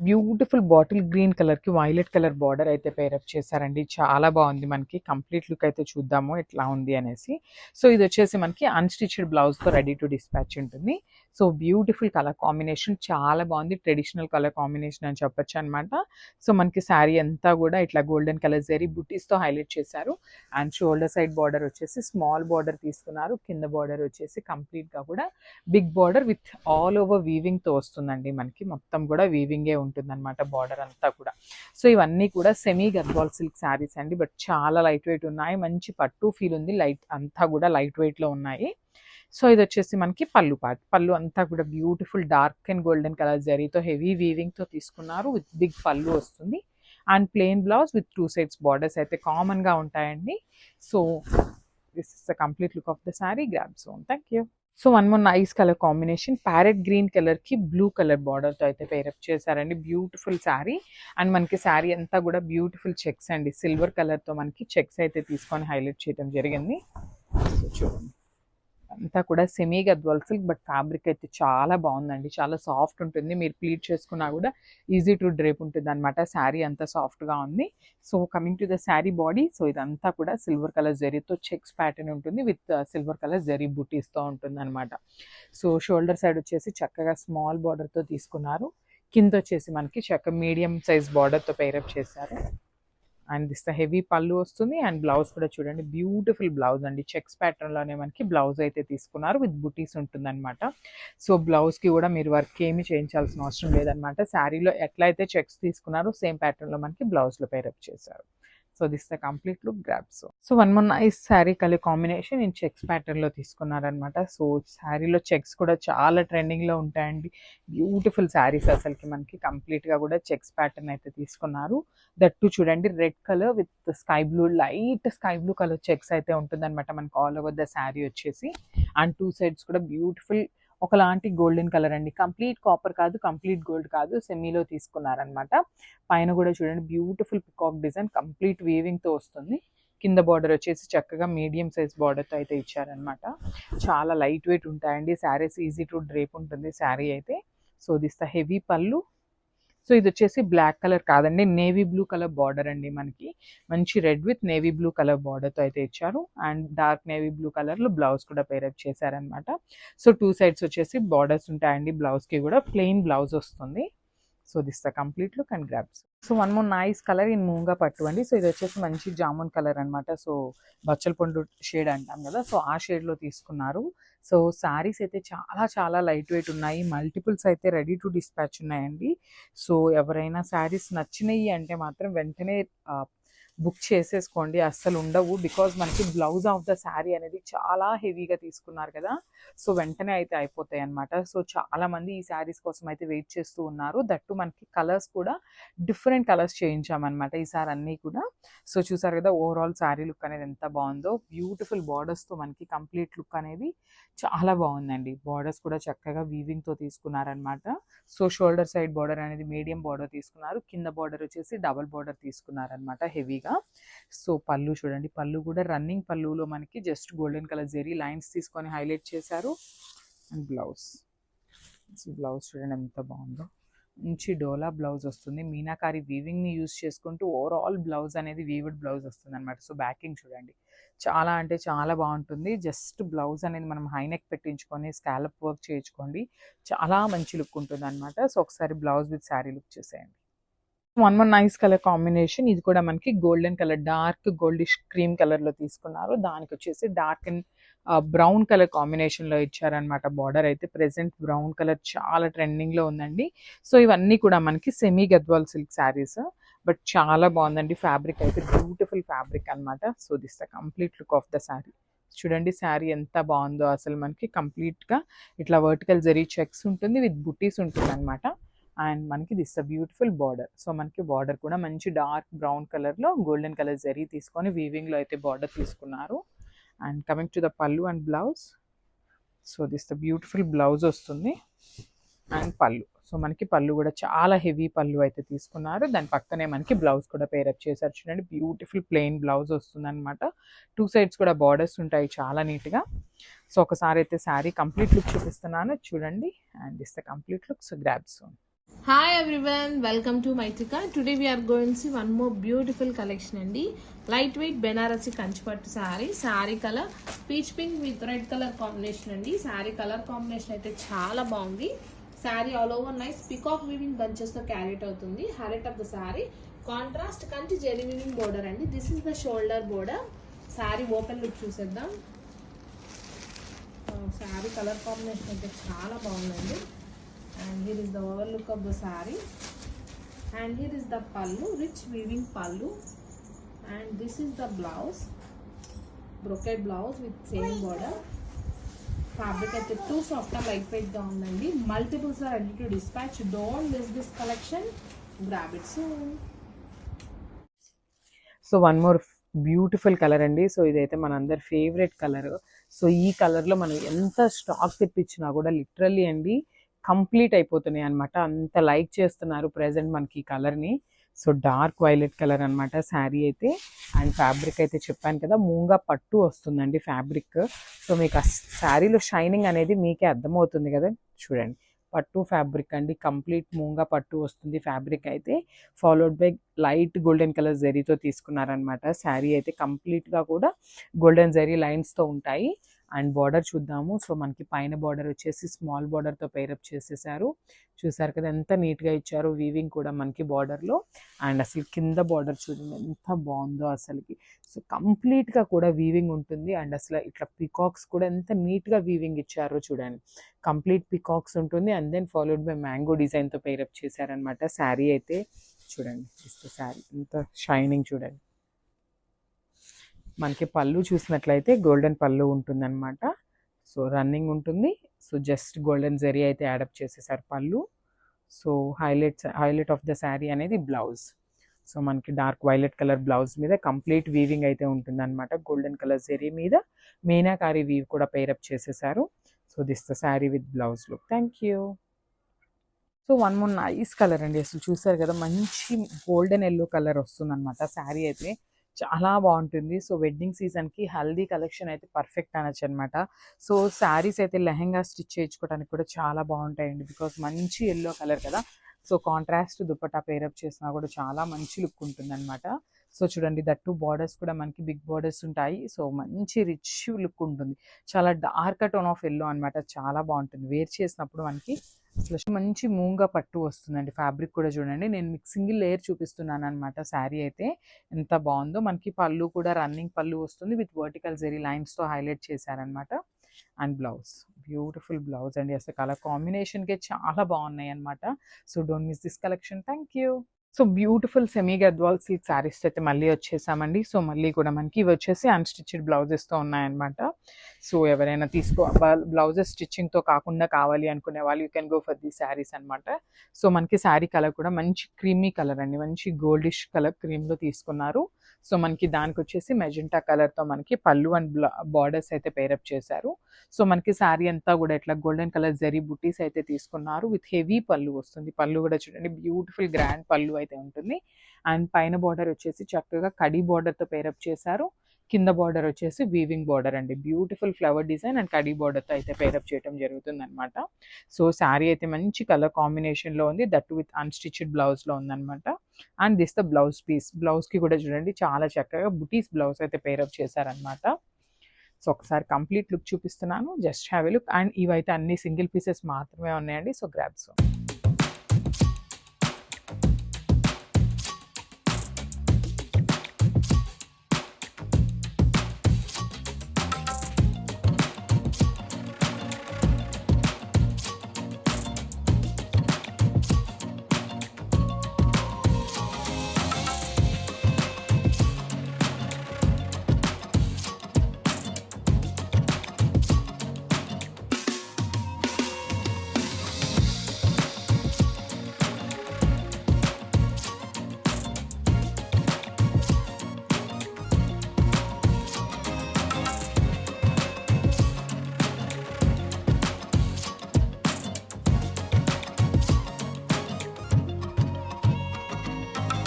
Beautiful bottle green కలర్కి violet colour border అయితే pair up చేశారండి. చాలా బాగుంది మనకి. కంప్లీట్ లుక్ అయితే చూద్దాము ఎట్లా ఉంది అనేసి. సో ఇది వచ్చేసి మనకి అన్స్టిచ్డ్ బ్లౌజ్తో రెడీ టు డిస్పాచ్ ఉంటుంది. So beautiful colour combination. చాలా బాగుంది. ట్రెడిషనల్ కలర్ కాంబినేషన్ అని చెప్పొచ్చు అనమాట సో మనకి శారీ అంతా కూడా ఇట్లా గోల్డెన్ కలర్ జరీ బుటీస్తో హైలైట్ చేశారు. అండ్ షోల్డర్ సైడ్ బార్డర్ వచ్చేసి స్మాల్ బార్డర్ తీసుకున్నారు. కింద బార్డర్ వచ్చేసి కంప్లీట్గా కూడా big border with all over వీవింగ్తో వస్తుందండి మనకి. మొత్తం కూడా వీవింగే ఉంటుందన్నమాట బార్డర్ అంతా కూడా. సో ఇవన్నీ కూడా సెమీ గద్వాల్ సిల్క్ శారీస్ అండి. బట్ చాలా లైట్ వెయిట్ ఉన్నాయి. మంచి పట్టు ఫీల్ ఉంది. లైట్ అంతా కూడా లైట్ వెయిట్లో ఉన్నాయి. సో ఇది వచ్చేసి మనకి పళ్ళు పార్ట్. పళ్ళు అంతా కూడా beautiful dark and golden colour జరీతో హెవీ వీవింగ్తో తీసుకున్నారు. విత్ బిగ్ పళ్ళు వస్తుంది. And plain blouse with two sides borders అయితే కామన్గా ఉంటాయండి. So this is the complete look of the sari. Grab soon. Thank you. So one more nice colour combination. Parrot green కలర్కి blue colour బార్డర్తో అయితే pair up చేశారండి. Beautiful sari. And మనకి శారీ అంతా కూడా బ్యూటిఫుల్ చెక్స్ అండి. సిల్వర్ కలర్తో మనకి చెక్స్ అయితే తీసుకొని హైలైట్ చేయడం జరిగింది. సో చూడండి. అంతా కూడా semi Gadwal silk but fabric అయితే చాలా బాగుందండి. చాలా సాఫ్ట్ ఉంటుంది. మీరు ప్లీట్ చేసుకున్నా కూడా ఈజీ టు డ్రేప్ ఉంటుంది అనమాట శారీ అంతా సాఫ్ట్గా ఉంది. So coming to the sari body so ఇదంతా కూడా సిల్వర్ కలర్ జరీతో చెక్స్ ప్యాటర్న్ ఉంటుంది. విత్ సిల్వర్ కలర్ జరీ బుటీస్తో ఉంటుంది అనమాట సో షోల్డర్ సైడ్ వచ్చేసి చక్కగా స్మాల్ బార్డర్తో తీసుకున్నారు. కింద వచ్చేసి మనకి చక్క మీడియం సైజ్ బార్డర్తో పేరప్ చేశారు. అండ్ దిస్ హెవీ పళ్ళు వస్తుంది అండ్ బ్లౌజ్ కూడా చూడండి. బ్యూటిఫుల్ బ్లౌజ్ అండి. చెక్స్ ప్యాటర్న్లోనే మనకి బ్లౌజ్ అయితే తీసుకున్నారు. విత్ బుటీస్ ఉంటుందన్నమాట. సో బ్లౌజ్కి కూడా మీరు వర్క్ ఏమి చేయించాల్సిన అవసరం లేదనమాట శారీలో ఎట్లయితే చెక్స్ తీసుకున్నారో సేమ్ ప్యాటర్న్లో మనకి బ్లౌజ్లో పేరప్ చేశారు. So this the complete look grabs so. One more nice sari colour combination నేను చెక్స్ ప్యాటర్న్లో తీసుకున్నారనమాట సో శారీలో చెక్స్ కూడా చాలా ట్రెండింగ్లో ఉంటాయండి. బ్యూటిఫుల్ శారీస్ అసలుకి మనకి కంప్లీట్గా కూడా చెక్స్ ప్యాటర్న్ అయితే తీసుకున్నారు. దట్టు చూడండి red colour with sky blue light sky blue colour checks అయితే ఉంటుంది అనమాట మనకి ఆల్ ఓవర్ ద శారీ వచ్చేసి. అండ్ టూ సైడ్స్ కూడా బ్యూటిఫుల్ ఒకలాంటి గోల్డెన్ కలర్ అండి. కంప్లీట్ కాపర్ కాదు కంప్లీట్ గోల్డ్ కాదు సెమీలో తీసుకున్నారనమాట పైన కూడా చూడండి బ్యూటిఫుల్ పికాక్ డిజైన్ కంప్లీట్ వీవింగ్తో వస్తుంది. కింద బార్డర్ వచ్చేసి చక్కగా మీడియం సైజ్ బార్డర్తో అయితే ఇచ్చారనమాట చాలా లైట్ వెయిట్ ఉంటాయండి. శారీస్ ఈజీ టు డ్రేప్ ఉంటుంది శారీ అయితే. సో దిస్ ద హెవీ పళ్ళు. సో ఇది వచ్చేసి బ్లాక్ కలర్ కాదండి. నేవీ బ్లూ కలర్ బార్డర్ అండి మనకి. మంచి red with navy blue colour బార్డర్తో అయితే ఇచ్చారు. అండ్ డార్క్ నేవీ బ్లూ కలర్లో బ్లౌజ్ కూడా పేరప్ చేశారనమాట సో టూ సైడ్స్ వచ్చేసి బార్డర్స్ ఉంటాయండి బ్లౌజ్కి కూడా. ప్లెయిన్ బ్లౌజ్ వస్తుంది. So this the complete look and grabs so one more nice colour in Moonga పట్టు అండి. సో ఇది వచ్చేసి మంచి జామున్ కలర్ అనమాట సో బచ్చల పండు షేడ్ అంటాం కదా. సో ఆ షేడ్లో తీసుకున్నారు. సో శారీస్ అయితే చాలా చాలా లైట్ వెయిట్ ఉన్నాయి. మల్టిపుల్స్ అయితే రెడీ టు డిస్పాచ్ ఉన్నాయండి. సో ఎవరైనా శారీస్ నచ్చినాయి అంటే మాత్రం వెంటనే బుక్ చేసేసుకోండి అస్సలు ఉండవు. బికాజ్ మనకి బ్లౌజ్ ఆఫ్ ద శారీ అనేది చాలా హెవీగా తీసుకున్నారు కదా. సో వెంటనే అయితే అయిపోతాయి అనమాట సో చాలా మంది ఈ శారీస్ కోసం అయితే వెయిట్ చేస్తూ ఉన్నారు. దట్టు మనకి కలర్స్ కూడా డిఫరెంట్ కలర్స్ చేయించామన్నమాట ఈసారి అన్నీ కూడా. సో చూసారు కదా ఓవరాల్ శారీ లుక్ అనేది ఎంత బాగుందో. బ్యూటిఫుల్ బార్డర్స్తో మనకి కంప్లీట్ లుక్ అనేది చాలా బాగుందండి. బార్డర్స్ కూడా చక్కగా వీవింగ్తో తీసుకున్నారనమాట సో షోల్డర్ సైడ్ బార్డర్ అనేది మీడియం బార్డర్ తీసుకున్నారు. కింద బార్డర్ వచ్చేసి డబల్ బార్డర్ తీసుకున్నారనమాట హెవీగా సో పళ్ళు చూడండి. పళ్ళు కూడా రన్నింగ్ పళ్ళులో మనకి just golden colour zari lines తీసుకొని హైలైట్ చేశారు. And blouse. బ్లౌజ్ చూడండి ఎంత బాగుందో. మంచి డోలా బ్లౌజ్ వస్తుంది. మీనాకారి వీవింగ్ని యూజ్ చేసుకుంటూ ఓవరాల్ బ్లౌజ్ అనేది వీవుడ్ బ్లౌజ్ వస్తుంది అనమాట సో బ్యాకింగ్ చూడండి. చాలా అంటే చాలా బాగుంటుంది. జస్ట్ బ్లౌజ్ అనేది మనం హైనెక్ పెట్టించుకొని స్కాలప్ వర్క్ చేయించుకోండి. చాలా మంచి లుక్ ఉంటుంది అనమాట సో ఒకసారి బ్లౌజ్ విత్ శారీ లుక్ చేసేయండి. One one nice colour combination. ఇది కూడా మనకి golden colour dark goldish cream కలర్లో తీసుకున్నారు. దానికి వచ్చేసి డార్క్ అండ్ బ్రౌన్ కలర్ కాంబినేషన్లో ఇచ్చారనమాట బార్డర్. అయితే ప్రెసెంట్ బ్రౌన్ కలర్ చాలా ట్రెండింగ్లో ఉందండి. సో ఇవన్నీ కూడా మనకి semi Gadwal silk saris. But చాలా బాగుందండి. ఫ్యాబ్రిక్ అయితే బ్యూటిఫుల్ ఫ్యాబ్రిక్ అనమాట so this the complete look of the sari. చూడండి శారీ ఎంత బాగుందో. అసలు మనకి కంప్లీట్గా ఇట్లా వర్టికల్ జరీ చెక్స్ ఉంటుంది విత్ బుటీస్ ఉంటుంది అనమాట అండ్ మనకి this uh beautiful border. So మనకి బార్డర్ కూడా మంచి డార్క్ బ్రౌన్ కలర్లో గోల్డెన్ కలర్ జరీ తీసుకొని వీవింగ్లో అయితే బార్డర్ తీసుకున్నారు. అండ్ కమింగ్ టు ద పళ్ళు and blouse. So this the beautiful blouse వస్తుంది. అండ్ పళ్ళు. సో మనకి పళ్ళు కూడా చాలా హెవీ పళ్ళు అయితే తీసుకున్నారు. దాని పక్కనే మనకి బ్లౌజ్ కూడా పేరప్ చేశారు చూడండి. బ్యూటిఫుల్ ప్లెయిన్ బ్లౌజ్ వస్తుంది అనమాట టూ సైడ్స్ కూడా బార్డర్స్ ఉంటాయి చాలా నీట్గా. సో ఒకసారి అయితే శారీ కంప్లీట్ లుక్ చూపిస్తున్నాను. చూడండి. And this the complete look. So grabs hi everyone welcome to Maitrika today we are are going to see one more అండి. Light weight Banarasi Kanchipattu sari sari colour peach pink with red colour combination అండి. Sari colour combination అయితే చాలా బాగుంది. Sari all over nice peacock weaving బంచెస్తో క్యారెట్ అవుతుంది. హరెట్ of the sari contrast Kanchi zari weaving border అండి. This is the shoulder border sari open look చూసేద్దాం. Sari colour combination అయితే చాలా బాగుందండి. And here is the overlook of the sari and here is the pallu rich weaving pallu. And this is the blouse brocade blouse with same border. Fabric అయితే too soft light వెయిట్గా ఉందండి. Multiples are ready to dispatch don't miss this collection grab it soon so one more beautiful colour అండి. So ఇదైతే మనందరి favourite colour so ఈ కలర్లో మనం ఎంత స్టాక్ తెప్పించినా కూడా లిటరల్లీ అండి కంప్లీట్ అయిపోతున్నాయి అనమాట అంత లైక్ చేస్తున్నారు ప్రజెంట్ మనకి ఈ కలర్ని సో డార్క్ వైలెట్ కలర్ అనమాట శారీ అయితే. అండ్ ఫ్యాబ్రిక్ అయితే చెప్పాను కదా మూంగా పట్టు వస్తుందండి ఫ్యాబ్రిక్. సో మీకు ఆ శారీలో షైనింగ్ అనేది మీకే అర్థమవుతుంది కదా. చూడండి పట్టు ఫ్యాబ్రిక్ అండి. కంప్లీట్ మూంగా పట్టు వస్తుంది ఫ్యాబ్రిక్ అయితే. Followed by light golden colour జరీతో తీసుకున్నారనమాట శారీ అయితే కంప్లీట్గా కూడా గోల్డెన్ జరీ లైన్స్తో ఉంటాయి. అండ్ బార్డర్ చూద్దాము. సో మనకి పైన బార్డర్ వచ్చేసి స్మాల్ బార్డర్తో పైరప్ చేసేసారు. చూసారు కదా ఎంత నీట్గా ఇచ్చారు. వీవింగ్ కూడా మనకి బార్డర్లో అండ్ అసలు కింద బార్డర్ చూడండి ఎంత బాగుందో అసలుకి. సో కంప్లీట్గా కూడా వీవింగ్ ఉంటుంది. అండ్ అసలు ఇట్లా పికాక్స్ కూడా ఎంత నీట్గా వీవింగ్ ఇచ్చారో చూడండి. కంప్లీట్ పికాక్స్ ఉంటుంది. And then followed by mango డిజైన్తో పేరప్ చేశారనమాట శారీ అయితే. చూడండి ఇస్తే శారీ ఎంత షైనింగ్ చూడండి. మనకి పళ్ళు చూసినట్లయితే గోల్డెన్ పళ్ళు ఉంటుందన్నమాట. సో రన్నింగ్ ఉంటుంది. సో జస్ట్ గోల్డెన్ జరీ అయితే యాడప్ చేసేసారు పళ్ళు. So highlights highlight of the sari అనేది బ్లౌజ్. సో మనకి డార్క్ వైలెట్ కలర్ బ్లౌజ్ మీద కంప్లీట్ వీవింగ్ అయితే ఉంటుందన్నమాట. గోల్డెన్ కలర్ జరీ మీద మీనాకారి వీవ్ కూడా పేరప్ చేసేసారు. So this the sari with blouse look. Thank you. So one more nice colour అండి. అసలు చూసారు కదా మంచి గోల్డెన్ ఎల్లో కలర్ వస్తుంది అనమాట శారీ అయితే. చాలా బాగుంటుంది. సో వెడ్డింగ్ సీజన్కి హల్దీ కలెక్షన్ అయితే పర్ఫెక్ట్ అనొచ్చు అనమాట సో శారీస్ అయితే లెహెంగా స్టిచ్ చేయించుకోవడానికి కూడా చాలా బాగుంటాయండి. బికాస్ మంచి ఎల్లో కలర్ కదా. So contrast dupatta pair up చేసినా కూడా చాలా మంచి లుక్ ఉంటుంది అనమాట సో చూడండి దట్టు బార్డర్స్ కూడా మనకి బిగ్ బార్డర్స్ ఉంటాయి. సో మంచి రిచ్ లుక్ ఉంటుంది. చాలా డార్క్ టోన్ ఆఫ్ ఎల్లో అనమాట చాలా బాగుంటుంది. వేర్ చేసినప్పుడు మనకి అసలు మంచి మూంగా పట్టు వస్తుందండి. ఫ్యాబ్రిక్ కూడా చూడండి. నేను మీకు సింగిల్ లేయర్ చూపిస్తున్నాను అనమాట శారీ అయితే. ఎంత బాగుందో. మనకి పళ్ళు కూడా రన్నింగ్ పళ్ళు వస్తుంది. విత్ వర్టికల్ జెరీ లైన్స్తో హైలైట్ చేశారనమాట అండ్ బ్లౌజ్. బ్యూటిఫుల్ బ్లౌజ్ అండి. అసలు కలర్ కాంబినేషన్కే చాలా బాగున్నాయి అనమాట so don't miss this collection. Thank you. So beautiful semi Gadwal silk saris అయితే మళ్ళీ వచ్చేసామండి. సో మళ్ళీ కూడా మనకి ఇవి వచ్చేసి అన్స్టిచ్డ్ బ్లౌజెస్తో ఉన్నాయన్నమాట. సో ఎవరైనా తీసుకో బ్లౌజెస్ స్టిచ్చింగ్తో కాకుండా కావాలి అనుకునే వాళ్ళు you can go for the saris అనమాట సో మనకి శారీ కలర్ కూడా మంచి క్రీమీ కలర్ అండి. మంచి గోల్డిష్ కలర్ క్రీమ్లో తీసుకున్నారు. సో మనకి దానికి వచ్చేసి మెజెంటా కలర్తో మనకి పళ్ళు అండ్ బార్డర్స్ అయితే పేరప్ చేశారు. సో మనకి శారీ అంతా కూడా ఇట్లా గోల్డెన్ కలర్ జరీ బుటీస్ అయితే తీసుకున్నారు. విత్ హెవీ పళ్ళు వస్తుంది. పళ్ళు కూడా చూడండి బ్యూటిఫుల్ గ్రాండ్ పళ్ళు అయితే ఉంటుంది. అండ్ పైన బార్డర్ వచ్చేసి చక్కగా కడి బార్డర్తో పేరప్ చేశారు. కింద బార్డర్ వచ్చేసి వీవింగ్ బార్డర్ అండి. బ్యూటిఫుల్ ఫ్లవర్ డిజైన్ అండ్ కడీ బార్డర్తో అయితే పేరప్ చేయడం జరుగుతుంది అనమాట సో శారీ అయితే మంచి కలర్ కాంబినేషన్లో ఉంది. దట్ విత్ అన్స్టిచ్డ్ బ్లౌజ్లో ఉందన్నమాట. And this the blouse piece బ్లౌజ్కి కూడా చూడండి చాలా చక్కగా బుటీస్ బ్లౌజ్ అయితే పేరప్ చేశారనమాట సో ఒకసారి కంప్లీట్ లుక్ చూపిస్తున్నాను. Just have a look and ఇవైతే అన్ని సింగిల్ పీసెస్ మాత్రమే ఉన్నాయండి. So grabs